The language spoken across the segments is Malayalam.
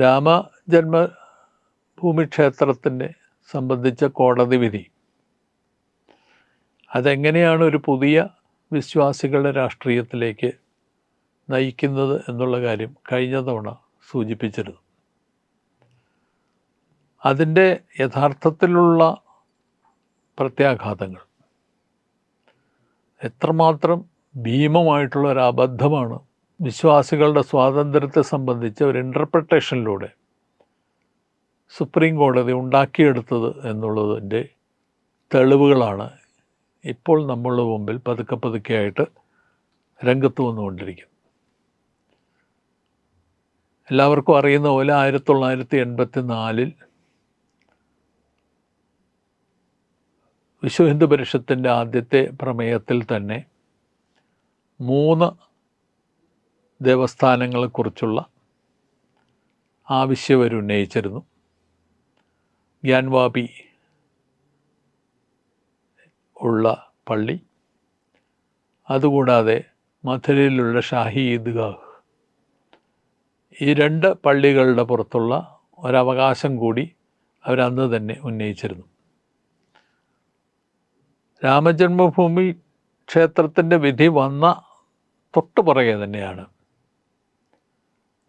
രാമജന്മഭൂമി ക്ഷേത്രത്തിനെ സംബന്ധിച്ച കോടതി വിധി. അതെങ്ങനെയാണ് ഒരു പുതിയ വിശ്വാസികളുടെ രാഷ്ട്രീയത്തിലേക്ക് നയിക്കുന്നത് എന്നുള്ള കാര്യം കഴിഞ്ഞ തവണ സൂചിപ്പിച്ചിരുന്നു. അതിന്റെ യഥാർത്ഥത്തിലുള്ള പ്രത്യാഘാതങ്ങൾ. എത്രമാത്രം ഭീമമായിട്ടുള്ള ഒരു അബദ്ധമാണ് വിശ്വാസികളുടെ സ്വാതന്ത്ര്യത്തെ സംബന്ധിച്ച ഒരു ഇന്റർപ്രിട്ടേഷനിലൂടെ സുപ്രീം കോടതി ഉണ്ടാക്കിയെടുത്തത് എന്നുള്ളതിന്റെ തെളിവുകളാണ് ഇപ്പോൾ നമ്മളുടെ മുമ്പിൽ പതുക്കെ പതുക്കെയായിട്ട് രംഗത്ത് വന്നുകൊണ്ടിരിക്കുന്നത്. എല്ലാവർക്കും അറിയുന്ന പോലെ ആയിരത്തി തൊള്ളായിരത്തി എൺപത്തി നാലിൽ വിശ്വ ഹിന്ദു പരിഷത്തിന്റെ ആദ്യത്തെ പ്രമേയത്തിൽ തന്നെ മൂന്ന് ദേവസ്ഥാനങ്ങളെക്കുറിച്ചുള്ള ആവശ്യം അവർ ഉന്നയിച്ചിരുന്നു. ഗ്യാൻവാപി ഉള്ള പള്ളി. അതുകൂടാതെ മധുരയിലുള്ള ഷാഹി ഈദ്ഗാഹ്. ഈ രണ്ട് പള്ളികളുടെ പുറത്തുള്ള ഒരവകാശം കൂടി അവരന്ന് തന്നെ ഉന്നയിച്ചിരുന്നു. രാമജന്മഭൂമി ക്ഷേത്രത്തിന്റെ വിധി വന്ന തൊട്ടുപുറകെ തന്നെയാണ്.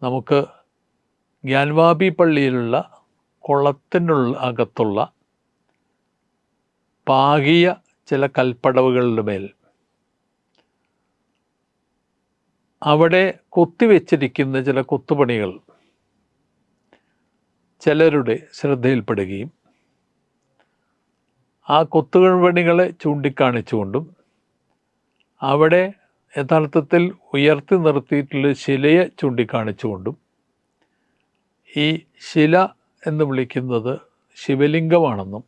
നമുക്ക് ഗ്യാൻവാബി പള്ളിയിലുള്ള കുളത്തിനുള്ള അകത്തുള്ള പാകിയ ചില കൽപ്പടവുകളുടെ മേൽ അവിടെ കൊത്തിവെച്ചിരിക്കുന്ന ചില കൊത്തുപണികൾ ചിലരുടെ ശ്രദ്ധയിൽപ്പെടുകയും ആ കൊത്തുപണികളെ ചൂണ്ടിക്കാണിച്ചുകൊണ്ടും അവിടെ യഥാർത്ഥത്തിൽ ഉയർത്തി നിർത്തിയിട്ടുള്ള ശിലയെ ചൂണ്ടിക്കാണിച്ചുകൊണ്ടും ഈ ശില എന്ന് വിളിക്കുന്നത് ശിവലിംഗമാണെന്നും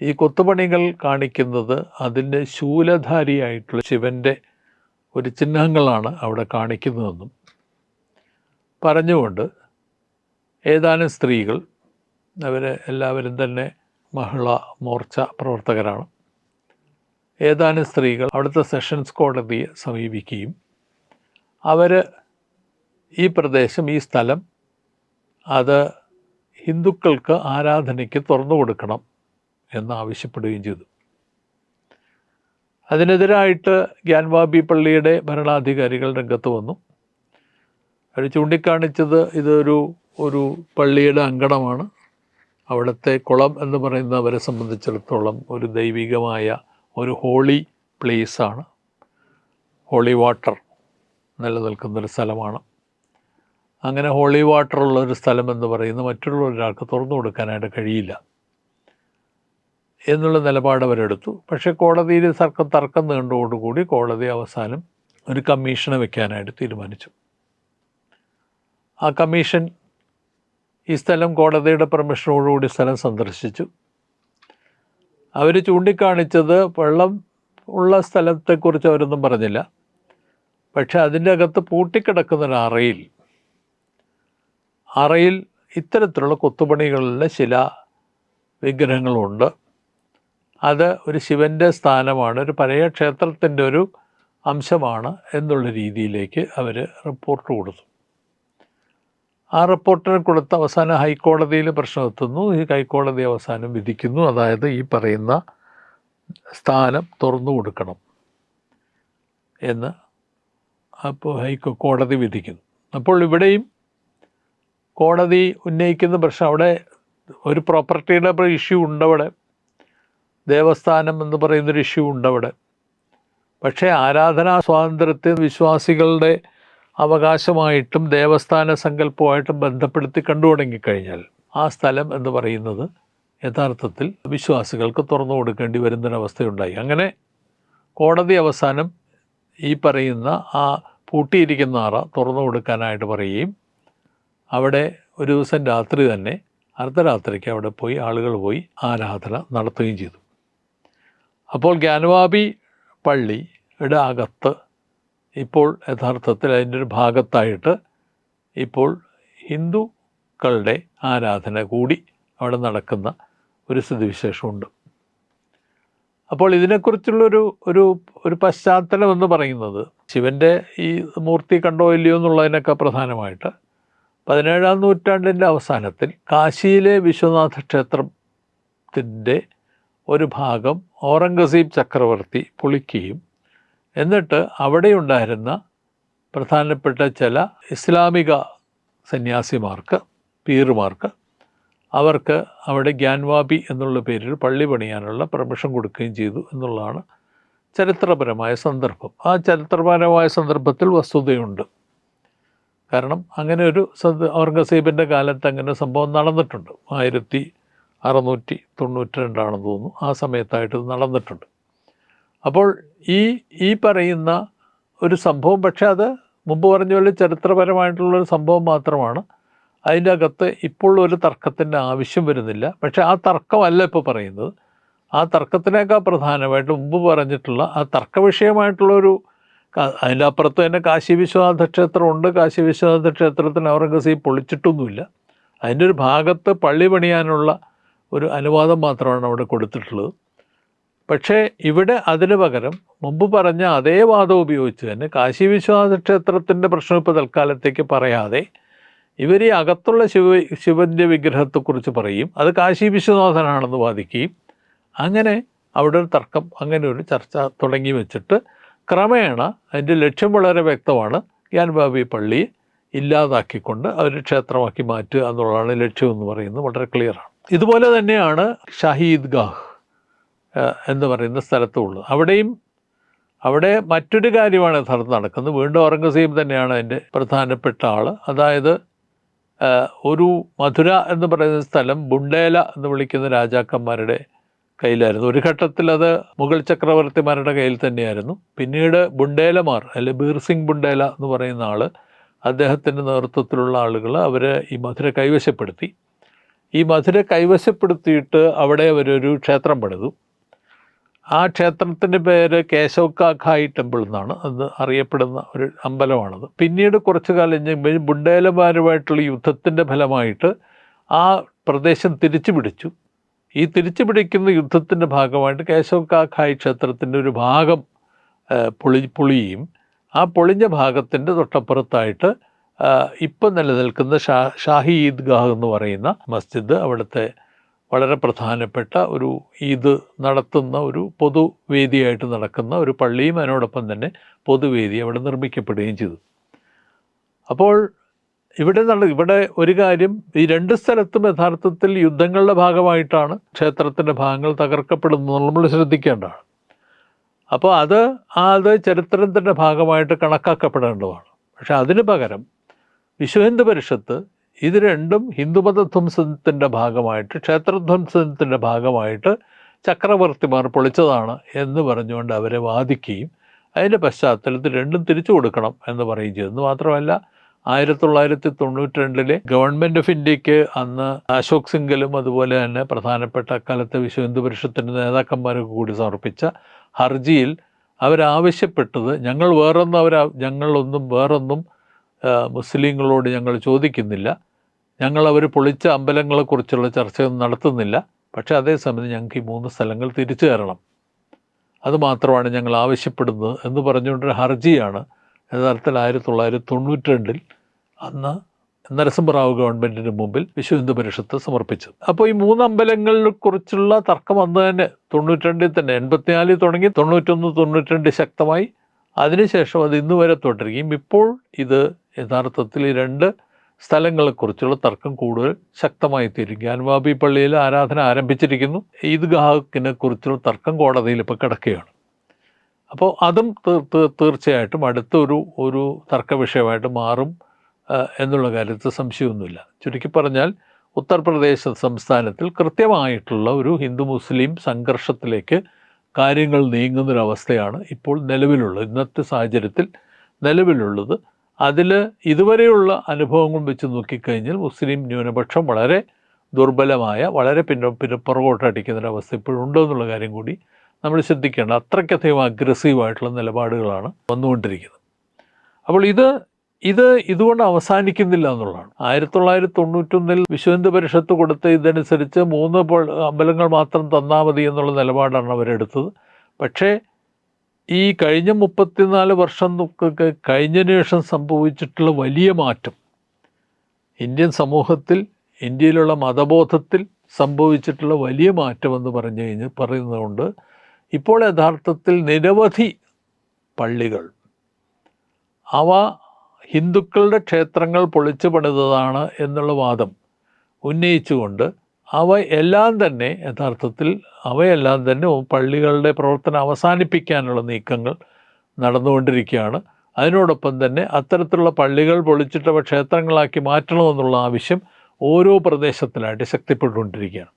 ഈ കൊത്തുപണികൾ കാണിക്കുന്നത് അതിന്റെ ശൂലധാരിയായിട്ടുള്ള ശിവന്റെ ഒരു ചിഹ്നങ്ങളാണ് അവിടെ കാണിക്കുന്നതെന്നും പറഞ്ഞുകൊണ്ട് ഏതാനും സ്ത്രീകൾ അവരെ എല്ലാവരും തന്നെ മഹിള മോർച്ച പ്രവർത്തകരാണ്. ഏതാനും സ്ത്രീകൾ അവിടുത്തെ സെഷൻസ് കോടതിയെ സമീപിക്കുകയും അവർ ഈ പ്രദേശം ഈ സ്ഥലം അത് ഹിന്ദുക്കൾക്ക് ആരാധനയ്ക്ക് തുറന്നു കൊടുക്കണം എന്ന് ആവശ്യപ്പെടുകയും ചെയ്തു. അതിനെതിരായിട്ട് ഗ്യാൻവാബി പള്ളിയുടെ ഭരണാധികാരികൾ രംഗത്ത് വന്നു. അവർ ചൂണ്ടിക്കാണിച്ചത് ഇതൊരു ഒരു പള്ളിയുടെ അങ്കണമാണ്. അവിടുത്തെ കുളം എന്ന് പറയുന്നവരെ സംബന്ധിച്ചിടത്തോളം ഒരു ദൈവികമായ ഒരു ഹോളി പ്ലേസാണ്. ഹോളി വാട്ടർ നിലനിൽക്കുന്നൊരു സ്ഥലമാണ്. അങ്ങനെ ഹോളി വാട്ടർ ഒരു സ്ഥലം എന്ന് പറയുന്നത് മറ്റുള്ള ഒരാൾക്ക് തുറന്നു കൊടുക്കാനായിട്ട് കഴിയില്ല എന്നുള്ള നിലപാട് അവരെടുത്തു. പക്ഷേ കോടതിയിൽ സർക്കം തർക്കം നീണ്ടോടുകൂടി കോടതി അവസാനം ഒരു കമ്മീഷനെ വെക്കാനായിട്ട് തീരുമാനിച്ചു. ആ കമ്മീഷൻ ഈ സ്ഥലം കോടതിയുടെ പെർമിഷനോടുകൂടി സ്ഥലം സന്ദർശിച്ചു. അവർ ചൂണ്ടിക്കാണിച്ചത് വെള്ളം ഉള്ള സ്ഥലത്തെക്കുറിച്ച് അവരൊന്നും പറഞ്ഞില്ല. പക്ഷെ അതിന്റെ അകത്ത് പൂട്ടിക്കിടക്കുന്ന ഒരു അറയിൽ അറയിൽ ഇത്തരത്തിലുള്ള കൊത്തുപണികളിലെ ശില വിഗ്രഹങ്ങളുണ്ട്. അത് ഒരു ശിവന്റെ സ്ഥാനമാണ് ഒരു പഴയ ക്ഷേത്രത്തിന്റെ ഒരു അംശമാണ് എന്നുള്ള രീതിയിലേക്ക് അവർ റിപ്പോർട്ട് കൊടുത്തു. ആ റിപ്പോർട്ടിനെ കൊടുത്ത് അവസാനം ഹൈക്കോടതിയിൽ പ്രശ്നം എത്തുന്നു ഈ ഹൈക്കോടതി അവസാനം വിധിക്കുന്നു. അതായത് ഈ പറയുന്ന സ്ഥാനം തുറന്നു കൊടുക്കണം എന്ന് അപ്പോൾ ഹൈക്കോ കോടതി വിധിക്കുന്നു. അപ്പോൾ ഇവിടെയും കോടതി ഉന്നയിക്കുന്ന പ്രശ്നം അവിടെ ഒരു പ്രോപ്പർട്ടിയുടെ ഇഷ്യൂ ഉണ്ടവിടെ ദേവസ്ഥാനം എന്ന് പറയുന്നൊരു ഇഷ്യൂ ഉണ്ടവിടെ പക്ഷേ ആരാധനാ സ്വാതന്ത്ര്യത്തെ വിശ്വാസികളുടെ അവകാശമായിട്ടും ദേവസ്ഥാന സങ്കല്പമായിട്ടും ബന്ധപ്പെടുത്തി കണ്ടു തുടങ്ങിക്കഴിഞ്ഞാൽ ആ സ്ഥലം എന്ന് പറയുന്നത് യഥാർത്ഥത്തിൽ വിശ്വാസികൾക്ക് തുറന്നു കൊടുക്കേണ്ടി വരുന്നൊരവസ്ഥയുണ്ടായി. അങ്ങനെ കോടതി അവസാനം ഈ പറയുന്ന ആ പൂട്ടിയിരിക്കുന്ന അറ തുറന്നു കൊടുക്കാനായിട്ട് പറയുകയും അവിടെ ഒരു ദിവസം രാത്രി തന്നെ അർദ്ധരാത്രിക്ക് അവിടെ പോയി ആളുകൾ പോയി ആരാധന നടത്തുകയും ചെയ്തു. അപ്പോൾ ജ്ഞാനവാപി പള്ളിയുടെ അകത്ത് ഇപ്പോൾ യഥാർത്ഥത്തിൽ അതിന്റെ ഒരു ഭാഗത്തായിട്ട് ഇപ്പോൾ ഹിന്ദുക്കളുടെ ആരാധന കൂടി അവിടെ നടക്കുന്ന ഒരു സ്ഥിതിവിശേഷമുണ്ട്. അപ്പോൾ ഇതിനെക്കുറിച്ചുള്ളൊരു ഒരു ഒരു പശ്ചാത്തലം എന്ന് പറയുന്നത് ശിവന്റെ ഈ മൂർത്തി കണ്ടോ ഇല്ലയോ എന്നുള്ളതിനൊക്കെ പ്രധാനമായിട്ട് പതിനേഴാം നൂറ്റാണ്ടിന്റെ അവസാനത്തിൽ കാശിയിലെ വിശ്വനാഥ ക്ഷേത്രത്തിന്റെ ഒരു ഭാഗം ഔറംഗസീബ് ചക്രവർത്തി പൊളിക്കുകയും എന്നിട്ട് അവിടെയുണ്ടായിരുന്ന പ്രധാനപ്പെട്ട ചില ഇസ്ലാമിക സന്യാസിമാർക്ക് പീറുമാർക്ക് അവർക്ക് അവിടെ ഗ്യാൻവാബി എന്നുള്ള പേരിൽ പള്ളി പണിയാനുള്ള പെർമിഷൻ കൊടുക്കുകയും ചെയ്തു എന്നുള്ളതാണ് ചരിത്രപരമായ സന്ദർഭം. ആ ചരിത്രപരമായ സന്ദർഭത്തിൽ വസ്തുതയുണ്ട്. കാരണം അങ്ങനെ ഒരു സന്ദ ഔറംഗസീബിന്റെ കാലത്ത് അങ്ങനെ സംഭവം നടന്നിട്ടുണ്ട്. ആയിരത്തി അറുന്നൂറ്റി തൊണ്ണൂറ്റി രണ്ടാണെന്ന് തോന്നുന്നു. ആ സമയത്തായിട്ട് നടന്നിട്ടുണ്ട്. അപ്പോൾ ഈ ഈ പറയുന്ന ഒരു സംഭവം പക്ഷെ അത് മുമ്പ് പറഞ്ഞ പോലെ ചരിത്രപരമായിട്ടുള്ളൊരു സംഭവം മാത്രമാണ്. അതിന്റെ അകത്ത് ഇപ്പോൾ ഒരു തർക്കത്തിന്റെ ആവശ്യം വരുന്നില്ല. പക്ഷേ ആ തർക്കമല്ല ഇപ്പോൾ പറയുന്നത്. ആ തർക്കത്തിനേക്കാൾ പ്രധാനമായിട്ട് മുമ്പ് പറഞ്ഞിട്ടുള്ള ആ തർക്ക വിഷയമായിട്ടുള്ളൊരു അതിന്റെ അപ്പുറത്ത് തന്നെ കാശി വിശ്വനാഥ ക്ഷേത്രമുണ്ട് കാശി വിശ്വനാഥ ക്ഷേത്രത്തിന് ഔറംഗസീബ് പൊളിച്ചിട്ടൊന്നുമില്ല. അതിന്റെ ഒരു ഭാഗത്ത് പള്ളി പണിയാനുള്ള ഒരു അനുവാദം മാത്രമാണ് അവിടെ കൊടുത്തിട്ടുള്ളത്. പക്ഷേ ഇവിടെ അതിന് പകരം മുമ്പ് പറഞ്ഞ അതേ വാദം ഉപയോഗിച്ച് തന്നെ കാശി വിശ്വനാഥ ക്ഷേത്രത്തിന്റെ പ്രശ്നം ഇപ്പോൾ തൽക്കാലത്തേക്ക് പറയാതെ ഇവർ ഈ അകത്തുള്ള ശിവ ശിവന്റെ വിഗ്രഹത്തെക്കുറിച്ച് പറയും. അത് കാശി വിശ്വനാഥനാണെന്ന് വാദിക്കുകയും അങ്ങനെ അവിടെ ഒരു തർക്കം അങ്ങനെ ഒരു ചർച്ച തുടങ്ങി വെച്ചിട്ട് ക്രമേണ അതിന്റെ ലക്ഷ്യം വളരെ വ്യക്തമാണ്. ഗ്യാൻബാബി പള്ളിയെ ഇല്ലാതാക്കിക്കൊണ്ട് അവർ ക്ഷേത്രമാക്കി മാറ്റുക എന്നുള്ളതാണ് ലക്ഷ്യം എന്ന് പറയുന്നത് വളരെ ക്ലിയറാണ് ഇതുപോലെ തന്നെയാണ് ഷഹീദ് ഏഹ്, എന്ന് പറയുന്ന സ്ഥലത്തുള്ളൂ. അവിടെയും അവിടെ മറ്റൊരു കാര്യമാണ് യഥാർത്ഥം നടക്കുന്നത്. വീണ്ടും ഔറംഗസീബ് തന്നെയാണ് അതിന്റെ പ്രധാനപ്പെട്ട ആൾ അതായത് ഒരു മധുര എന്ന് പറയുന്ന സ്ഥലം ബുണ്ടേല എന്ന് വിളിക്കുന്ന രാജാക്കന്മാരുടെ കയ്യിലായിരുന്നു. ഒരു ഘട്ടത്തിൽ അത് മുഗൾ ചക്രവർത്തിമാരുടെ കയ്യിൽ തന്നെയായിരുന്നു. പിന്നീട് ബുണ്ടേലമാർ അല്ലെ ബീർ സിംഗ് ബുണ്ടേല എന്ന് പറയുന്ന ആൾ അദ്ദേഹത്തിന്റെ നേതൃത്വത്തിലുള്ള ആളുകൾ അവർ ഈ മധുര കൈവശപ്പെടുത്തി. ഈ മധുര കൈവശപ്പെടുത്തിയിട്ട് അവിടെ അവരൊരു ക്ഷേത്രം പണിതു. ആ ക്ഷേത്രത്തിന്റെ പേര് കേശവക്കാഖായി ടെമ്പിൾ എന്നാണ്. അത് അറിയപ്പെടുന്ന ഒരു അമ്പലമാണത്. പിന്നീട് കുറച്ചു കാലം കഴിഞ്ഞ് ബുണ്ടേലമാരുമായിട്ടുള്ള യുദ്ധത്തിന്റെ ഫലമായിട്ട് ആ പ്രദേശം തിരിച്ചു പിടിച്ചു ഈ തിരിച്ചു പിടിക്കുന്ന യുദ്ധത്തിന്റെ ഭാഗമായിട്ട് കേശവക്കാഖായി ക്ഷേത്രത്തിന്റെ ഒരു ഭാഗം പൊളി പൊളിയും. ആ പൊളിഞ്ഞ ഭാഗത്തിന്റെ തൊട്ടപ്പുറത്തായിട്ട് ഇപ്പം നിലനിൽക്കുന്ന ഷാ ഷാഹി ഈദ്ഗാഹ് എന്ന് പറയുന്ന മസ്ജിദ് അവിടുത്തെ വളരെ പ്രധാനപ്പെട്ട ഒരു ഈദ് നടത്തുന്ന ഒരു പൊതുവേദിയായിട്ട് നടക്കുന്ന ഒരു പള്ളിയും അതിനോടൊപ്പം തന്നെ പൊതുവേദി അവിടെ നിർമ്മിക്കപ്പെടുകയും ചെയ്തു. അപ്പോൾ ഇവിടെ നട ഇവിടെ ഒരു കാര്യം ഈ രണ്ട് സ്ഥലത്തും യഥാർത്ഥത്തിൽ യുദ്ധങ്ങളുടെ ഭാഗമായിട്ടാണ് ക്ഷേത്രത്തിന്റെ ഭാഗങ്ങൾ തകർക്കപ്പെടുന്നത് നമ്മൾ ശ്രദ്ധിക്കേണ്ടതാണ്. അപ്പോൾ അത് അത് ചരിത്രത്തിന്റെ ഭാഗമായിട്ട് കണക്കാക്കപ്പെടേണ്ടതാണ്. പക്ഷേ അതിന് പകരം വിശ്വഹിന്ദു പരിഷത്ത് ഇത് രണ്ടും ഹിന്ദുമതധ്വംസത്തിന്റെ ഭാഗമായിട്ട് ക്ഷേത്രധ്വംസത്തിന്റെ ഭാഗമായിട്ട് ചക്രവർത്തിമാർ പൊളിച്ചതാണ് എന്ന് പറഞ്ഞുകൊണ്ട് അവരെ വാദിക്കുകയും അതിന്റെ പശ്ചാത്തലത്തിൽ രണ്ടും തിരിച്ചു കൊടുക്കണം എന്ന് പറയുകയും ചെയ്തു. മാത്രമല്ല ആയിരത്തി തൊള്ളായിരത്തി തൊണ്ണൂറ്റി രണ്ടിലെ ഗവൺമെന്റ് ഓഫ് ഇന്ത്യയ്ക്ക് അന്ന് അശോക് സിംഗലും അതുപോലെ തന്നെ പ്രധാനപ്പെട്ട അക്കാലത്തെ വിശ്വ ഹിന്ദു പരിഷത്തിന്റെ നേതാക്കന്മാരൊക്കെ കൂടി സമർപ്പിച്ച ഹർജിയിൽ അവരാവശ്യപ്പെട്ടത് ഞങ്ങൾ വേറൊന്നും അവർ ഞങ്ങളൊന്നും വേറൊന്നും മുസ്ലിങ്ങളോട് ഞങ്ങൾ ചോദിക്കുന്നില്ല. ഞങ്ങൾ അവർ പൊളിച്ച അമ്പലങ്ങളെക്കുറിച്ചുള്ള ചർച്ചയൊന്നും നടത്തുന്നില്ല. പക്ഷേ അതേസമയം ഞങ്ങൾക്ക് ഈ മൂന്ന് സ്ഥലങ്ങൾ തിരിച്ചു തരണം. അതുമാത്രമാണ് ഞങ്ങൾ ആവശ്യപ്പെടുന്നത് എന്ന് പറഞ്ഞുകൊണ്ടൊരു ഹർജിയാണ്. യഥാർത്ഥത്തിൽ ആയിരത്തി തൊള്ളായിരത്തി തൊണ്ണൂറ്റി രണ്ടിൽ അന്ന് നരസിംഹറാവു ഗവൺമെന്റിന് മുമ്പിൽ വിശ്വ ഹിന്ദു പരിഷത്ത് സമർപ്പിച്ചത്. അപ്പോൾ ഈ മൂന്ന് കുറിച്ചുള്ള തർക്കം അന്ന് തന്നെ തൊണ്ണൂറ്റി രണ്ടിൽ തന്നെ എൺപത്തിനാലിൽ തുടങ്ങി തൊണ്ണൂറ്റൊന്ന് തൊണ്ണൂറ്റി രണ്ട് ശക്തമായി. അതിനുശേഷം അത് ഇന്ന് വരെ തുടരുകയും ഇപ്പോൾ ഇത് യഥാർത്ഥത്തിൽ ഈ രണ്ട് സ്ഥലങ്ങളെക്കുറിച്ചുള്ള തർക്കം കൂടുതൽ ശക്തമായി തീരും ഗ്യാൻവാബി പള്ളിയിൽ ആരാധന ആരംഭിച്ചിരിക്കുന്നു. ഈദ്ഗാഹിനെ കുറിച്ചുള്ള തർക്കം കോടതിയിൽ ഇപ്പോൾ കിടക്കുകയാണ്. അപ്പോൾ അതും തീർ- തീർ- തീർച്ചയായിട്ടും അടുത്തൊരു ഒരു തർക്ക വിഷയമായിട്ട് മാറും എന്നുള്ള കാര്യത്തിൽ സംശയമൊന്നുമില്ല. ചുരുക്കി പറഞ്ഞാൽ ഉത്തർപ്രദേശ് സംസ്ഥാനത്തിൽ കൃത്യമായിട്ടുള്ള ഒരു ഹിന്ദു മുസ്ലിം സംഘർഷത്തിലേക്ക് കാര്യങ്ങൾ നീങ്ങുന്നൊരവസ്ഥയാണ് ഇപ്പോൾ നിലവിലുള്ളത്. ഇന്നത്തെ സാഹചര്യത്തിൽ നിലവിലുള്ളത് അതിൽ ഇതുവരെയുള്ള അനുഭവങ്ങൾ വെച്ച് നോക്കിക്കഴിഞ്ഞാൽ മുസ്ലിം ന്യൂനപക്ഷം വളരെ ദുർബലമായ വളരെ പിന്നെ പിന്നെ പുറകോട്ടടിക്കുന്നൊരവസ്ഥ ഇപ്പോഴുണ്ട് എന്നുള്ള കാര്യം കൂടി നമ്മൾ ശ്രദ്ധിക്കേണ്ട. അത്രയ്ക്കധികം അഗ്രസീവായിട്ടുള്ള നിലപാടുകളാണ് വന്നുകൊണ്ടിരിക്കുന്നത്. അപ്പോൾ ഇത് ഇത് ഇതുകൊണ്ട് അവസാനിക്കുന്നില്ല എന്നുള്ളതാണ്. ആയിരത്തി തൊള്ളായിരത്തി തൊണ്ണൂറ്റൊന്നിൽ വിശ്വഹിന്ദു പരിഷത്ത് കൊടുത്ത ഇതനുസരിച്ച് മൂന്ന് അമ്പലങ്ങൾ മാത്രം തന്നാൽ മതി എന്നുള്ള നിലപാടാണ് അവരെടുത്തത്. പക്ഷേ ഈ കഴിഞ്ഞ മുപ്പത്തിനാല് വർഷം ഒക്കെ കഴിഞ്ഞതിന് ശേഷം സംഭവിച്ചിട്ടുള്ള വലിയ മാറ്റം. ഇന്ത്യൻ സമൂഹത്തിൽ ഇന്ത്യയിലുള്ള മതബോധത്തിൽ സംഭവിച്ചിട്ടുള്ള വലിയ മാറ്റം എന്ന് പറഞ്ഞു കഴിഞ്ഞ് പറയുന്നതുകൊണ്ട് ഇപ്പോൾ യഥാർത്ഥത്തിൽ നിരവധി പള്ളികൾ അവ ഹിന്ദുക്കളുടെ ക്ഷേത്രങ്ങൾ പൊളിച്ചു പണിതതാണ് എന്നുള്ള വാദം ഉന്നയിച്ചുകൊണ്ട് അവ എല്ലാം തന്നെ യഥാർത്ഥത്തിൽ അവയെല്ലാം തന്നെ പള്ളികളുടെ പ്രവർത്തനം അവസാനിപ്പിക്കാനുള്ള നീക്കങ്ങൾ നടന്നുകൊണ്ടിരിക്കുകയാണ്. അതിനോടൊപ്പം തന്നെ അത്തരത്തിലുള്ള പള്ളികൾ പൊളിച്ചിട്ടവ ക്ഷേത്രങ്ങളാക്കി മാറ്റണമെന്നുള്ള ആവശ്യം ഓരോ പ്രദേശത്തിലായിട്ട് ശക്തിപ്പെട്ടുകൊണ്ടിരിക്കുകയാണ്.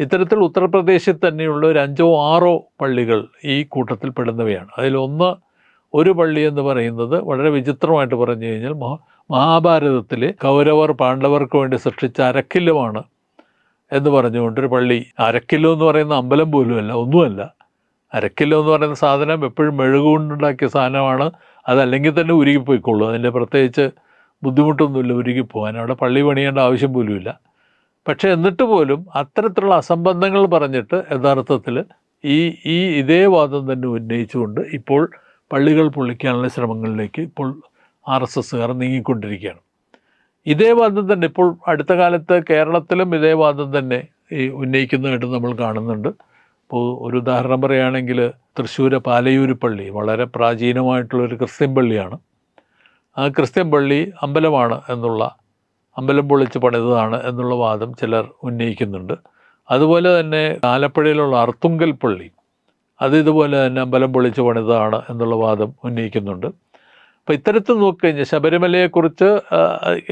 ഇത്തരത്തിൽ ഉത്തർപ്രദേശിൽ തന്നെയുള്ള ഒരു അഞ്ചോ ആറോ പള്ളികൾ ഈ കൂട്ടത്തിൽ പെടുന്നവയാണ്. അതിലൊന്ന് ഒരു പള്ളി എന്ന് പറയുന്നത് വളരെ വിചിത്രമായിട്ട് പറഞ്ഞു കഴിഞ്ഞാൽ മഹാ മഹാഭാരതത്തിൽ കൗരവർ പാണ്ഡവർക്ക് വേണ്ടി സൃഷ്ടിച്ച അരക്കില്ലുമാണ് എന്ന് പറഞ്ഞുകൊണ്ട് ഒരു പള്ളി. അരക്കില്ലോ എന്ന് പറയുന്ന അമ്പലം പോലുമല്ല ഒന്നുമല്ല. അരക്കില്ലോ എന്ന് പറയുന്ന സാധനം എപ്പോഴും മെഴുകുകൊണ്ടുണ്ടാക്കിയ സാധനമാണ്. അതല്ലെങ്കിൽ തന്നെ ഉരുകിപ്പോയിക്കൊള്ളൂ. അതിന്റെ പ്രത്യേകിച്ച് ബുദ്ധിമുട്ടൊന്നുമില്ല ഉരുകിപ്പോകാൻ അവിടെ പള്ളി പണിയേണ്ട ആവശ്യം പോലുമില്ല. പക്ഷേ എന്നിട്ട് പോലും അത്തരത്തിലുള്ള അസംബന്ധങ്ങൾ പറഞ്ഞിട്ട് യഥാർത്ഥത്തിൽ ഈ ഈ ഇതേ വാദം തന്നെ ഉന്നയിച്ചുകൊണ്ട് ഇപ്പോൾ പള്ളികൾ പൊളിക്കാനുള്ള ശ്രമങ്ങളിലേക്ക് ഇപ്പോൾ ആർ എസ് എസ്സുകാർ നീങ്ങിക്കൊണ്ടിരിക്കുകയാണ്. ഇതേ വാദം തന്നെ ഇപ്പോൾ അടുത്ത കാലത്ത് കേരളത്തിലും ഇതേ വാദം തന്നെ ഈ ഉന്നയിക്കുന്നതായിട്ട് നമ്മൾ കാണുന്നുണ്ട്. ഇപ്പോൾ ഒരു ഉദാഹരണം പറയുകയാണെങ്കിൽ തൃശ്ശൂർ പാലയൂർ പള്ളി വളരെ പ്രാചീനമായിട്ടുള്ളൊരു ക്രിസ്ത്യൻ പള്ളിയാണ്. ആ ക്രിസ്ത്യൻ പള്ളി അമ്പലമാണ് എന്നുള്ള അമ്പലം പൊളിച്ച് പണിതതാണ് എന്നുള്ള വാദം ചിലർ ഉന്നയിക്കുന്നുണ്ട്. അതുപോലെ തന്നെ ആലപ്പുഴയിലുള്ള അർത്തുങ്കൽ പള്ളി അത് ഇതുപോലെ തന്നെ അമ്പലം പൊളിച്ച് പണിതതാണ് എന്നുള്ള വാദം ഉന്നയിക്കുന്നുണ്ട്. അപ്പോൾ ഇത്തരത്തിൽ നോക്കിക്കഴിഞ്ഞാൽ ശബരിമലയെക്കുറിച്ച്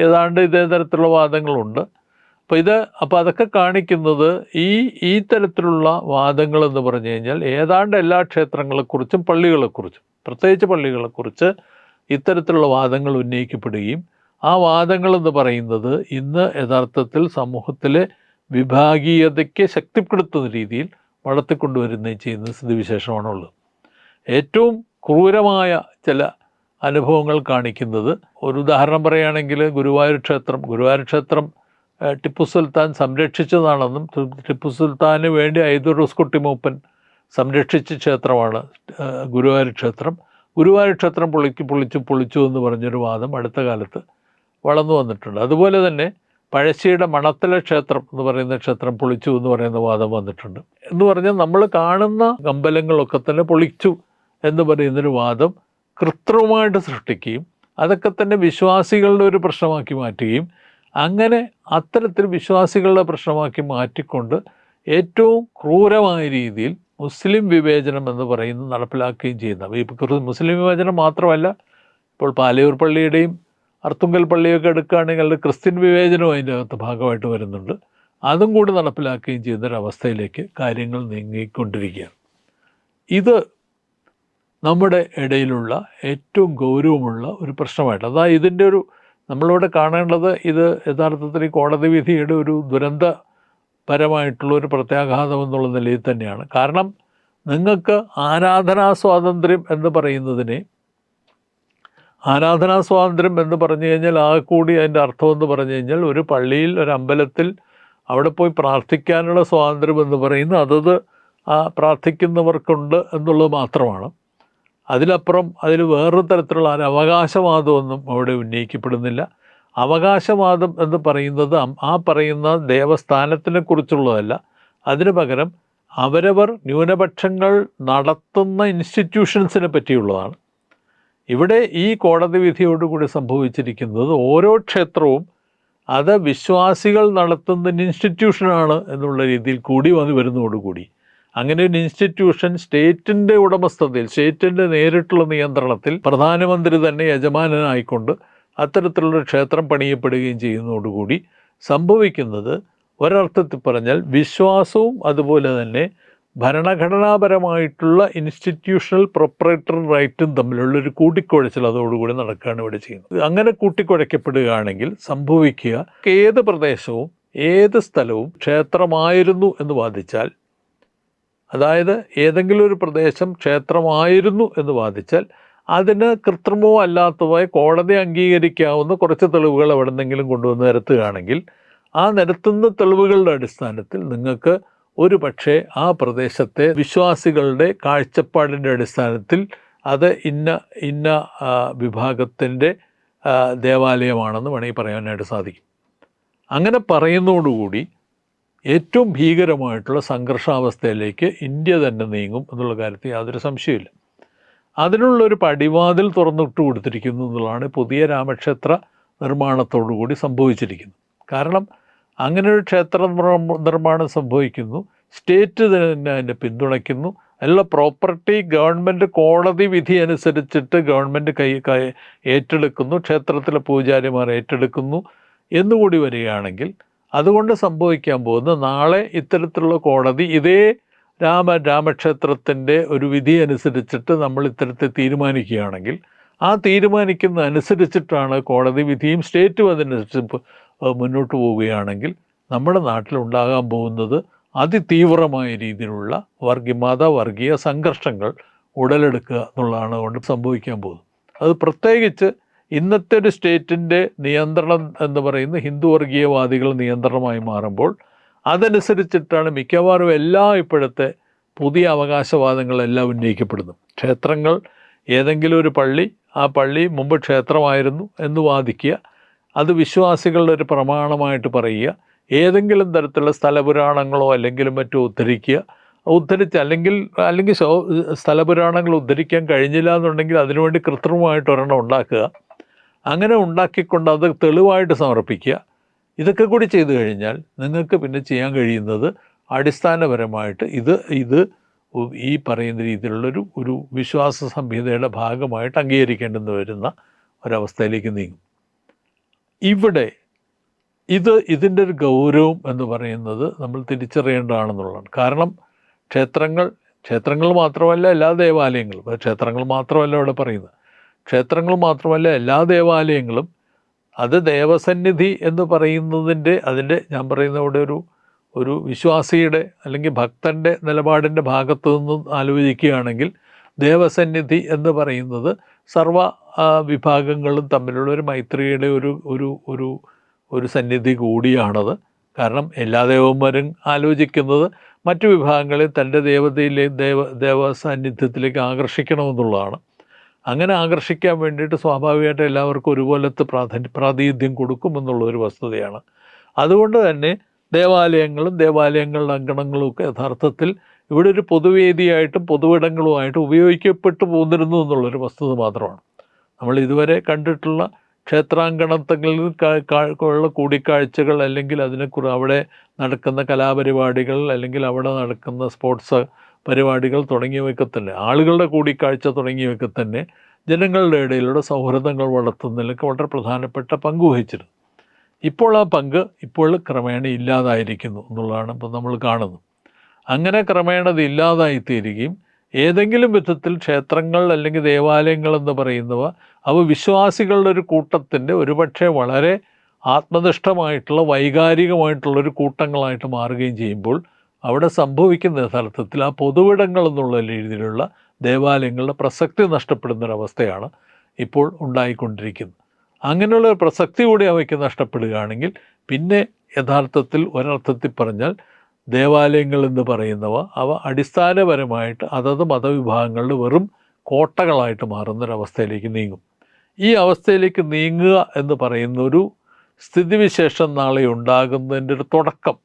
ഏതാണ്ട് ഇതേ തരത്തിലുള്ള വാദങ്ങളുണ്ട്. അപ്പോൾ ഇത് അപ്പോൾ അതൊക്കെ കാണിക്കുന്നത് ഈ ഈ തരത്തിലുള്ള വാദങ്ങൾ എന്ന് പറഞ്ഞു കഴിഞ്ഞാൽ ഏതാണ്ട് എല്ലാ ക്ഷേത്രങ്ങളെക്കുറിച്ചും പള്ളികളെക്കുറിച്ചും പ്രത്യേകിച്ച് പള്ളികളെക്കുറിച്ച് ഇത്തരത്തിലുള്ള വാദങ്ങൾ ഉന്നയിക്കപ്പെടുകയും ആ വാദങ്ങൾ എന്ന് പറയുന്നത് ഇന്ന് യഥാർത്ഥത്തിൽ സമൂഹത്തിലെ വിഭാഗീയതയ്ക്ക് ശക്തിപ്പെടുത്തുന്ന രീതിയിൽ വളർത്തിക്കൊണ്ടുവരുന്നേ ചെയ്യുന്ന സ്ഥിതിവിശേഷമാണുള്ളത്. ഏറ്റവും ക്രൂരമായ ചില അനുഭവങ്ങൾ കാണിക്കുന്നത്. ഒരു ഉദാഹരണം പറയുകയാണെങ്കിൽ ഗുരുവായൂർ ക്ഷേത്രം. ഗുരുവായൂർ ക്ഷേത്രം ടിപ്പു സുൽത്താൻ സംരക്ഷിച്ചതാണെന്നും ടിപ്പു സുൽത്താന് വേണ്ടി ഐദുറൂസ് റോസ്കുട്ടി മൂപ്പൻ സംരക്ഷിച്ച ക്ഷേത്രമാണ് ഗുരുവായൂർ ക്ഷേത്രം. ഗുരുവായൂർ ക്ഷേത്രം പൊളിക്ക് പൊളിച്ചു പൊളിച്ചു എന്ന് പറഞ്ഞൊരു വാദം അടുത്ത കാലത്ത് വളർന്നു വന്നിട്ടുണ്ട്. അതുപോലെ തന്നെ പഴശ്ശിയുടെ മണത്തല ക്ഷേത്രം എന്ന് പറയുന്ന ക്ഷേത്രം പൊളിച്ചു എന്ന് പറയുന്ന വാദം വന്നിട്ടുണ്ട്. എന്ന് പറഞ്ഞാൽ നമ്മൾ കാണുന്ന അമ്പലങ്ങളൊക്കെ തന്നെ പൊളിച്ചു എന്ന് പറയുന്നൊരു വാദം കൃത്രിമമായിട്ട് സൃഷ്ടിക്കുകയും അതൊക്കെ തന്നെ വിശ്വാസികളുടെ ഒരു പ്രശ്നമാക്കി മാറ്റുകയും അങ്ങനെ അത്തരത്തിൽ വിശ്വാസികളുടെ പ്രശ്നമാക്കി മാറ്റിക്കൊണ്ട് ഏറ്റവും ക്രൂരമായ രീതിയിൽ മുസ്ലിം വിവേചനം എന്ന് പറയുന്നത് നടപ്പിലാക്കുകയും ചെയ്യുന്നത്. ഈ മുസ്ലിം വിവേചനം മാത്രമല്ല ഇപ്പോൾ പാലയൂർ പള്ളിയുടെയും അർത്തുങ്കൽ പള്ളിയൊക്കെ എടുക്കുകയാണെങ്കിൽ അത് ക്രിസ്ത്യൻ വിവേചനവും അതിന്റെ അകത്ത് ഭാഗമായിട്ട് വരുന്നുണ്ട്. അതും കൂടി നടപ്പിലാക്കുകയും ചെയ്യുന്നൊരവസ്ഥയിലേക്ക് കാര്യങ്ങൾ നീങ്ങിക്കൊണ്ടിരിക്കുകയാണ്. ഇത് നമ്മുടെ ഇടയിലുള്ള ഏറ്റവും ഗൗരവമുള്ള ഒരു പ്രശ്നമായിട്ട് അതാ ഇതിന്റെ ഒരു നമ്മളിവിടെ കാണേണ്ടത് ഇത് യഥാർത്ഥത്തിൽ കോടതി വിധിയുടെ ഒരു ദുരന്തപരമായിട്ടുള്ള ഒരു പ്രത്യാഘാതം എന്നുള്ള നിലയിൽ തന്നെയാണ്. കാരണം നിങ്ങൾക്ക് ആരാധനാ സ്വാതന്ത്ര്യം എന്ന് പറയുന്നതിനെ ആരാധനാ സ്വാതന്ത്ര്യം എന്ന് പറഞ്ഞു കഴിഞ്ഞാൽ ആകെ കൂടി അതിന്റെ അർത്ഥം എന്ന് പറഞ്ഞു കഴിഞ്ഞാൽ ഒരു പള്ളിയിൽ ഒരു അമ്പലത്തിൽ അവിടെ പോയി പ്രാർത്ഥിക്കാനുള്ള സ്വാതന്ത്ര്യം എന്ന് പറയുന്നത് അതത് പ്രാർത്ഥിക്കുന്നവർക്കുണ്ട് എന്നുള്ളത് മാത്രമാണ്. അതിലപ്പുറം അതിൽ വേറൊരു തരത്തിലുള്ള ഒരു അവകാശവാദമൊന്നും അവിടെ ഉന്നയിക്കപ്പെടുന്നില്ല. അവകാശവാദം എന്ന് പറയുന്നത് ആ പറയുന്ന ദേവസ്ഥാനത്തിനെ കുറിച്ചുള്ളതല്ല. അതിനു പകരം അവരവർ ന്യൂനപക്ഷങ്ങൾ നടത്തുന്ന ഇൻസ്റ്റിറ്റ്യൂഷൻസിനെ പറ്റിയുള്ളതാണ്. ഇവിടെ ഈ കോടതി വിധിയോടുകൂടി സംഭവിച്ചിരിക്കുന്നത് ഓരോ ക്ഷേത്രവും അത് വിശ്വാസികൾ നടത്തുന്ന ഇൻസ്റ്റിറ്റ്യൂഷനാണ് എന്നുള്ള രീതിയിൽ കൂടി വന്നു വരുന്നതോടുകൂടി. അങ്ങനെ ഒരു ഇൻസ്റ്റിറ്റ്യൂഷൻ സ്റ്റേറ്റിന്റെ ഉടമസ്ഥതയിൽ സ്റ്റേറ്റിന്റെ നേരിട്ടുള്ള നിയന്ത്രണത്തിൽ പ്രധാനമന്ത്രി തന്നെ യജമാനനായിക്കൊണ്ട് അത്തരത്തിലുള്ള ക്ഷേത്രം പണിയപ്പെടുകയും ചെയ്യുന്നതോടുകൂടി സംഭവിക്കുന്നത് ഒരർത്ഥത്തിൽ പറഞ്ഞാൽ വിശ്വാസവും അതുപോലെ തന്നെ ഭരണഘടനാപരമായിട്ടുള്ള ഇൻസ്റ്റിറ്റ്യൂഷണൽ പ്രൊപ്പറേറ്റർ റൈറ്റും തമ്മിലുള്ള ഒരു കൂട്ടിക്കുഴച്ചിൽ അതോടുകൂടി നടക്കുകയാണ് ഇവിടെ ചെയ്യുന്നത്. അങ്ങനെ കൂട്ടിക്കുഴയ്ക്കപ്പെടുകയാണെങ്കിൽ സംഭവിക്കുക ഏത് പ്രദേശവും ഏത് സ്ഥലവും ക്ഷേത്രമായിരുന്നു എന്ന് വാദിച്ചാൽ അതായത് ഏതെങ്കിലും ഒരു പ്രദേശം ക്ഷേത്രമായിരുന്നു എന്ന് വാദിച്ചാൽ അതിന് കൃത്രിമമോ അല്ലാത്തതായി കോടതി അംഗീകരിക്കാവുന്ന കുറച്ച് തെളിവുകൾ എവിടെ നിന്നെങ്കിലും കൊണ്ടുവന്ന് നിരത്തുകയാണെങ്കിൽ ആ നിരത്തുന്ന തെളിവുകളുടെ അടിസ്ഥാനത്തിൽ നിങ്ങൾക്ക് ഒരു പക്ഷേ ആ പ്രദേശത്തെ വിശ്വാസികളുടെ കാഴ്ചപ്പാടിന്റെ അടിസ്ഥാനത്തിൽ അത് ഇന്ന ഇന്ന വിഭാഗത്തിന്റെ ദേവാലയമാണെന്ന് വേണമെങ്കിൽ പറയാനായിട്ട് സാധിക്കും. അങ്ങനെ പറയുന്നതോടുകൂടി ഏറ്റവും ഭീകരമായിട്ടുള്ള സംഘർഷാവസ്ഥയിലേക്ക് ഇന്ത്യ തന്നെ നീങ്ങും എന്നുള്ള കാര്യത്തിൽ യാതൊരു സംശയമില്ല അതിനുള്ളൊരു പടിവാതിൽ തുറന്നിട്ട് കൊടുത്തിരിക്കുന്നു എന്നുള്ളതാണ് പുതിയ രാമക്ഷേത്ര നിർമ്മാണത്തോടുകൂടി സംഭവിച്ചിരിക്കുന്നത്. കാരണം അങ്ങനെ ഒരു ക്ഷേത്ര നിർമ്മാണം സംഭവിക്കുന്നു സ്റ്റേറ്റ് തന്നെ അതിനെ പിന്തുണയ്ക്കുന്നു അല്ല പ്രോപ്പർട്ടി ഗവൺമെന്റ് കോടതി വിധി അനുസരിച്ചിട്ട് ഗവൺമെന്റ് കൈ ഏറ്റെടുക്കുന്നു ക്ഷേത്രത്തിലെ പൂജാരിമാർ ഏറ്റെടുക്കുന്നു എന്നുകൂടി വരികയാണെങ്കിൽ അതുകൊണ്ട് സംഭവിക്കാൻ പോകുന്നത് നാളെ ഇത്തരത്തിലുള്ള കോടതി ഇതേ രാമ രാമക്ഷേത്രത്തിന്റെ ഒരു വിധി അനുസരിച്ചിട്ട് നമ്മൾ ഇത്തരത്തിൽ തീരുമാനിക്കുകയാണെങ്കിൽ ആ തീരുമാനിക്കുന്ന അനുസരിച്ചിട്ടാണ് കോടതി വിധിയും സ്റ്റേറ്റും അതിനനുസരിച്ച് മുന്നോട്ട് പോവുകയാണെങ്കിൽ നമ്മുടെ നാട്ടിലുണ്ടാകാൻ പോകുന്നത് അതിതീവ്രമായ രീതിയിലുള്ള വർഗീയ വർഗീയ സംഘർഷങ്ങൾ ഉടലെടുക്കുക എന്നുള്ളതാണ് കൊണ്ട് സംഭവിക്കാൻ പോകുന്നത്. അത് പ്രത്യേകിച്ച് ഇന്നത്തെ ഒരു സ്റ്റേറ്റിന്റെ നിയന്ത്രണം എന്ന് പറയുന്ന ഹിന്ദു വർഗീയവാദികൾ നിയന്ത്രണമായി മാറുമ്പോൾ അതനുസരിച്ചിട്ടാണ് മിക്കവാറും എല്ലാ ഇപ്പോഴത്തെ പുതിയ അവകാശവാദങ്ങളെല്ലാം ഉന്നയിക്കപ്പെടുന്നു ക്ഷേത്രങ്ങൾ ഏതെങ്കിലും ഒരു പള്ളി ആ പള്ളി മുമ്പ് ക്ഷേത്രമായിരുന്നു എന്ന് വാദിക്കുക അത് വിശ്വാസികളുടെ ഒരു പ്രമാണമായിട്ട് പറയുക ഏതെങ്കിലും തരത്തിലുള്ള സ്ഥലപുരാണങ്ങളോ അല്ലെങ്കിൽ മറ്റോ ഉദ്ധരിക്കുക ഉദ്ധരിച്ച് അല്ലെങ്കിൽ അല്ലെങ്കിൽ സ്ഥലപുരാണങ്ങൾ ഉദ്ധരിക്കാൻ കഴിഞ്ഞില്ല എന്നുണ്ടെങ്കിൽ അതിനുവേണ്ടി കൃത്രിമമായിട്ട് ഒരെണ്ണം ഉണ്ടാക്കുക. അങ്ങനെ ഉണ്ടാക്കിക്കൊണ്ട് അത് തെളിവായിട്ട് സമർപ്പിക്കുക. ഇതൊക്കെ കൂടി ചെയ്തു കഴിഞ്ഞാൽ നിങ്ങൾക്ക് പിന്നെ ചെയ്യാൻ കഴിയുന്നത് അടിസ്ഥാനപരമായിട്ട് ഇത് ഇത് ഈ പറയുന്ന രീതിയിലുള്ളൊരു ഒരു വിശ്വാസ സംഹിതയുടെ ഭാഗമായിട്ട് അംഗീകരിക്കേണ്ടെന്ന് വരുന്ന ഒരവസ്ഥയിലേക്ക് നീങ്ങും. ഇവിടെ ഇത് ഇതിന്റെ ഒരു ഗൗരവം എന്ന് പറയുന്നത് നമ്മൾ തിരിച്ചറിയേണ്ടതാണെന്നുള്ളതാണ്. കാരണം ക്ഷേത്രങ്ങൾ ക്ഷേത്രങ്ങൾ മാത്രമല്ല എല്ലാ ദേവാലയങ്ങളും ക്ഷേത്രങ്ങൾ മാത്രമല്ല ഇവിടെ പറയുന്നത്. ക്ഷേത്രങ്ങൾ മാത്രമല്ല എല്ലാ ദേവാലയങ്ങളും അത് ദേവസന്നിധി എന്ന് പറയുന്നതിന്റെ അതിന്റെ ഞാൻ പറയുന്ന ഇവിടെ ഒരു ഒരു വിശ്വാസിയുടെ അല്ലെങ്കിൽ ഭക്തന്റെ നിലപാടിന്റെ ഭാഗത്തു നിന്നും ആലോചിക്കുകയാണെങ്കിൽ ദേവസന്നിധി എന്ന് പറയുന്നത് സർവ വിഭാഗങ്ങളും തമ്മിലുള്ള ഒരു മൈത്രിയുടെ ഒരു ഒരു ഒരു ഒരു സന്നിധി കൂടിയാണത്. കാരണം എല്ലാ ദേവന്മാരും ആലോചിക്കുന്നത് മറ്റു വിഭാഗങ്ങളെ തന്റെ ദേവതയിലെ ദേവ ദേവസാന്നിധ്യത്തിലേക്ക് ആകർഷിക്കണമെന്നുള്ളതാണ്. അങ്ങനെ ആകർഷിക്കാൻ വേണ്ടിയിട്ട് സ്വാഭാവികമായിട്ട് എല്ലാവർക്കും ഒരുപോലത്തെ പ്രാധാന്യ പ്രാതിനിധ്യം കൊടുക്കുമെന്നുള്ളൊരു വസ്തുതയാണ്. അതുകൊണ്ട് തന്നെ ദേവാലയങ്ങളും ദേവാലയങ്ങളുടെ അങ്കണങ്ങളും ഒക്കെ യഥാർത്ഥത്തിൽ ഇവിടെ ഒരു പൊതുവേദിയായിട്ടും പൊതുവിടങ്ങളുമായിട്ടും ഉപയോഗിക്കപ്പെട്ടു പോന്നിരുന്നു എന്നുള്ളൊരു വസ്തുത മാത്രമാണ്. നമ്മൾ ഇതുവരെ കണ്ടിട്ടുള്ള ക്ഷേത്രാങ്കണത്തിൽ ഉള്ള കൂടിക്കാഴ്ചകൾ അല്ലെങ്കിൽ അതിനെക്കുറിച്ച് അവിടെ നടക്കുന്ന കലാപരിപാടികൾ അല്ലെങ്കിൽ അവിടെ നടക്കുന്ന സ്പോർട്സ് പരിപാടികൾ തുടങ്ങിയവയൊക്കെ തന്നെ ആളുകളുടെ കൂടിക്കാഴ്ച തുടങ്ങിയവയൊക്കെ തന്നെ ജനങ്ങളുടെ ഇടയിലൂടെ സൗഹൃദങ്ങൾ വളർത്തുന്നതിലൊക്കെ വളരെ പ്രധാനപ്പെട്ട പങ്ക് വഹിച്ചിരുന്നു. ഇപ്പോൾ ആ പങ്ക് ഇപ്പോൾ ക്രമേണ ഇല്ലാതായിരിക്കുന്നു എന്നുള്ളതാണ് ഇപ്പോൾ നമ്മൾ കാണുന്നത്. അങ്ങനെ ക്രമേണ അത് ഇല്ലാതായിത്തീരുകയും ഏതെങ്കിലും വിധത്തിൽ ക്ഷേത്രങ്ങൾ അല്ലെങ്കിൽ ദേവാലയങ്ങൾ എന്ന് പറയുന്നവ അവ വിശ്വാസികളുടെ ഒരു കൂട്ടത്തിന്റെ ഒരുപക്ഷെ വളരെ ആത്മനിഷ്ഠമായിട്ടുള്ള വൈകാരികമായിട്ടുള്ളൊരു കൂട്ടങ്ങളായിട്ട് മാറുകയും ചെയ്യുമ്പോൾ അവിടെ സംഭവിക്കുന്ന യഥാർത്ഥത്തിൽ ആ പൊതുവിടങ്ങൾ എന്നുള്ള രീതിയിലുള്ള ദേവാലയങ്ങളുടെ പ്രസക്തി നഷ്ടപ്പെടുന്നൊരവസ്ഥയാണ് ഇപ്പോൾ ഉണ്ടായിക്കൊണ്ടിരിക്കുന്നത്. അങ്ങനെയുള്ള ഒരു പ്രസക്തി കൂടി അവയ്ക്ക് നഷ്ടപ്പെടുകയാണെങ്കിൽ പിന്നെ യഥാർത്ഥത്തിൽ ഒരർത്ഥത്തിൽ പറഞ്ഞാൽ ദേവാലയങ്ങൾ എന്ന് പറയുന്നവ അവ അടിസ്ഥാനപരമായിട്ട് അതത് മതവിഭാഗങ്ങളുടെ വെറും കോട്ടകളായിട്ട് മാറുന്നൊരവസ്ഥയിലേക്ക് നീങ്ങും. ഈ അവസ്ഥയിലേക്ക് നീങ്ങുക എന്ന് പറയുന്നൊരു സ്ഥിതിവിശേഷം നാളെ ഉണ്ടാകുന്നതിന്റെ ഒരു തുടക്കം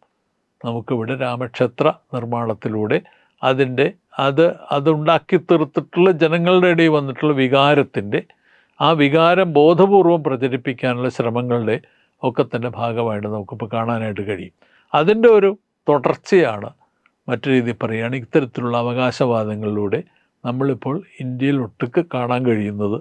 നമുക്കിവിടെ രാമക്ഷേത്ര നിർമ്മാണത്തിലൂടെ അതിന്റെ അത് അതുണ്ടാക്കി തീർത്തിട്ടുള്ള ജനങ്ങളുടെ ഇടയിൽ വന്നിട്ടുള്ള വികാരത്തിന്റെ ആ വികാരം ബോധപൂർവം പ്രചരിപ്പിക്കാനുള്ള ശ്രമങ്ങളുടെ ഒക്കെ തന്നെ ഭാഗമായിട്ട് നമുക്കിപ്പോൾ കാണാനായിട്ട് കഴിയും. അതിന്റെ ഒരു തുടർച്ചയാണ് മറ്റു രീതിയിൽ പറയുകയാണ് ഇത്തരത്തിലുള്ള അവകാശവാദങ്ങളിലൂടെ നമ്മളിപ്പോൾ ഇന്ത്യയിൽ ഒട്ടുക്ക് കാണാൻ കഴിയുന്നത്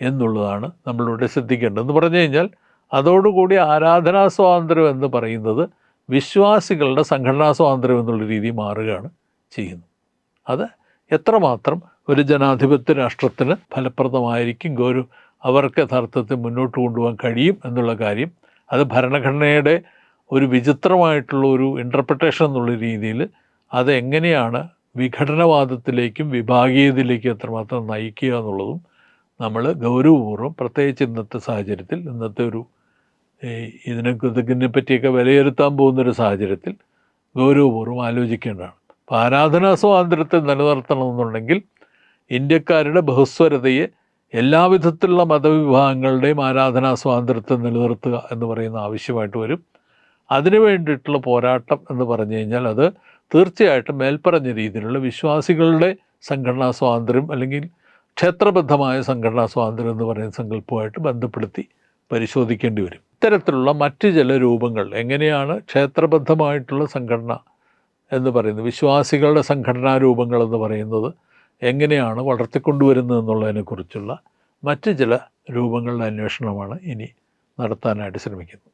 എന്നുള്ളതാണ് നമ്മളിവിടെ ശ്രദ്ധിക്കേണ്ടത്. എന്ന് പറഞ്ഞു കഴിഞ്ഞാൽ അതോടുകൂടി ആരാധനാ സ്വാതന്ത്ര്യം എന്ന് പറയുന്നത് വിശ്വാസികളുടെ സംഘടനാ സ്വാതന്ത്ര്യം എന്നുള്ള രീതി മാറുകയാണ് ചെയ്യുന്നത്. അത് എത്രമാത്രം ഒരു ജനാധിപത്യ രാഷ്ട്രത്തിന് ഫലപ്രദമായിരിക്കും ഗൗരവ അവർക്ക് യഥാർത്ഥത്തിൽ മുന്നോട്ട് കൊണ്ടുപോകാൻ കഴിയും എന്നുള്ള കാര്യം അത് ഭരണഘടനയുടെ ഒരു വിചിത്രമായിട്ടുള്ള ഒരു ഇന്റർപ്രിട്ടേഷൻ എന്നുള്ള രീതിയിൽ അത് എങ്ങനെയാണ് വിഘടനവാദത്തിലേക്കും വിഭാഗീയതയിലേക്കും എത്രമാത്രം നയിക്കുക എന്നുള്ളതും നമ്മൾ ഗൗരവപൂർവം പ്രത്യേകിച്ച് ഇന്നത്തെ സാഹചര്യത്തിൽ ഇന്നത്തെ ഒരു ഇതിനെ ഇതിനെ പറ്റിയൊക്കെ വിലയിരുത്താൻ പോകുന്നൊരു സാഹചര്യത്തിൽ ഗൗരവപൂർവം ആലോചിക്കേണ്ടതാണ്. അപ്പോൾ ആരാധനാ സ്വാതന്ത്ര്യത്തെ നിലനിർത്തണമെന്നുണ്ടെങ്കിൽ ഇന്ത്യക്കാരുടെ ബഹുസ്വരതയെ എല്ലാവിധത്തിലുള്ള മതവിഭാഗങ്ങളുടെയും ആരാധനാ സ്വാതന്ത്ര്യത്തെ നിലനിർത്തുക എന്ന് പറയുന്ന ആവശ്യമായിട്ട് വരും. അതിനു വേണ്ടിയിട്ടുള്ള പോരാട്ടം എന്ന് പറഞ്ഞു കഴിഞ്ഞാൽ അത് തീർച്ചയായിട്ടും മേൽപ്പറഞ്ഞ രീതിയിലുള്ള വിശ്വാസികളുടെ സംഘടനാ സ്വാതന്ത്ര്യം അല്ലെങ്കിൽ ക്ഷേത്രബദ്ധമായ സംഘടനാ സ്വാതന്ത്ര്യം എന്ന് പറയുന്ന സങ്കല്പമായിട്ട് ബന്ധപ്പെടുത്തി പരിശോധിക്കേണ്ടി വരും. ഇത്തരത്തിലുള്ള മറ്റ് ചില രൂപങ്ങൾ എങ്ങനെയാണ് ക്ഷേത്രബദ്ധമായിട്ടുള്ള സംഘടന എന്ന് പറയുന്നത് വിശ്വാസികളുടെ സംഘടനാ രൂപങ്ങൾ എന്ന് പറയുന്നത് എങ്ങനെയാണ് വളർത്തിക്കൊണ്ടുവരുന്നത് എന്നുള്ളതിനെക്കുറിച്ചുള്ള മറ്റ് ചില രൂപങ്ങളുടെ അന്വേഷണമാണ് ഇനി നടത്താനായിട്ട് ശ്രമിക്കുന്നത്.